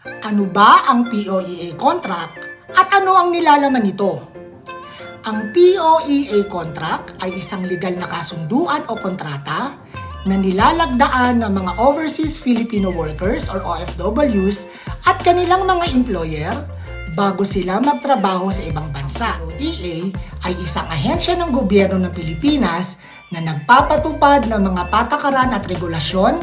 Ano ba ang POEA contract at ano ang nilalaman nito? Ang POEA contract ay isang legal na kasunduan o kontrata na nilalagdaan ng mga overseas Filipino workers or OFWs at kanilang mga employer bago sila magtrabaho sa ibang bansa. POEA ay isang ahensya ng gobyerno ng Pilipinas na nagpapatupad ng mga patakaran at regulasyon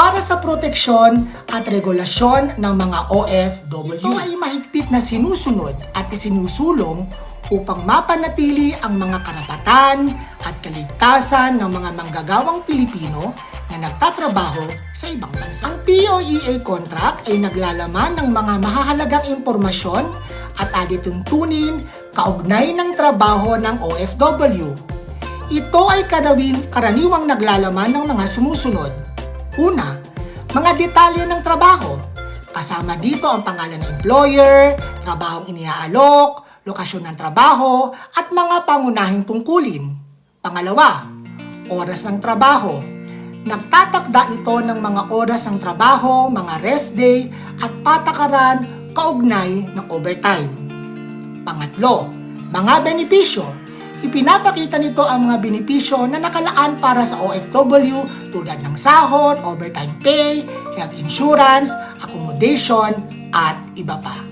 para sa proteksyon at regulasyon ng mga OFW. Ito ay mahigpit na sinusunod at isinusulong upang mapanatili ang mga karapatan at kaligtasan ng mga manggagawang Pilipino na nagtatrabaho sa ibang bansa. Ang POEA contract ay naglalaman ng mga mahahalagang impormasyon at alituntunin kaugnay ng trabaho ng OFW. Ito ay karawin, karaniwang naglalaman ng mga sumusunod. Una, mga detalye ng trabaho. Kasama dito ang pangalan ng employer, trabahong iniaalok, lokasyon ng trabaho, at mga pangunahing tungkulin. Pangalawa, oras ng trabaho. Nagtatakda ito ng mga oras ng trabaho, mga rest day, at patakaran kaugnay ng overtime. Pangatlo, mga benepisyo. Ipinapakita nito ang mga benepisyo na nakalaan para sa OFW tulad ng sahod, overtime pay, health insurance, accommodation, at iba pa.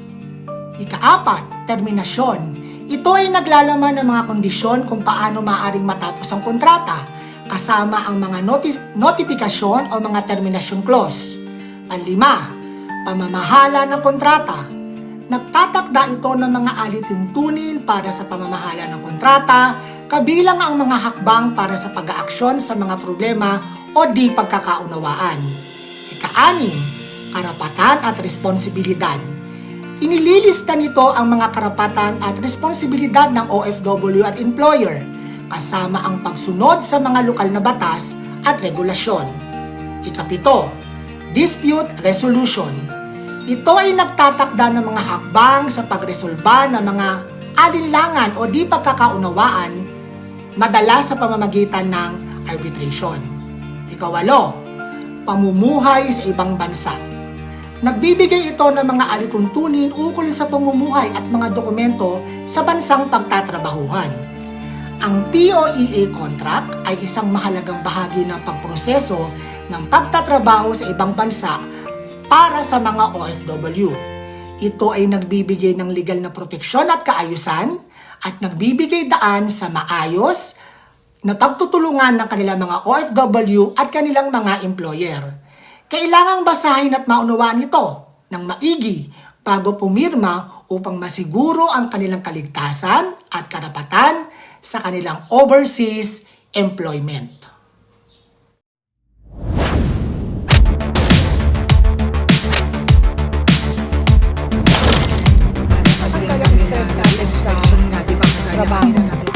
Ikaapat, terminasyon. Ito ay naglalaman ng mga kondisyon kung paano maaring matapos ang kontrata, kasama ang mga notis- notifikasyon o mga termination clause. Panlima, pamamahala ng kontrata. Nagtatakda ito ng mga alituntunin para sa pamamahala ng kontrata, kabilang ang mga hakbang para sa pag-aaksyon sa mga problema o di pagkakaunawaan. Ikaanim, karapatan at responsibilidad. Inililista nito ang mga karapatan at responsibilidad ng OFW at employer, kasama ang pagsunod sa mga lokal na batas at regulasyon. Ikapito, dispute resolution. Ito ay nagtatakda ng mga hakbang sa pagresolba ng mga alinlangan o di pagkakaunawaan madalas sa pamamagitan ng arbitration. Ikawalo, pamumuhay sa ibang bansa. Nagbibigay ito ng mga alituntunin ukol sa pamumuhay at mga dokumento sa bansang pagtatrabahuhan. Ang POEA contract ay isang mahalagang bahagi ng pagproseso ng pagtatrabaho sa ibang bansa para sa mga OFW. Ito ay nagbibigay ng legal na proteksyon at kaayusan at nagbibigay daan sa maayos na pagtutulungan ng kanilang mga OFW at kanilang mga employer. Kailangang basahin at maunawaan ito ng maigi bago pumirma upang masiguro ang kanilang kaligtasan at karapatan sa kanilang overseas employment. Ano kaya ang stress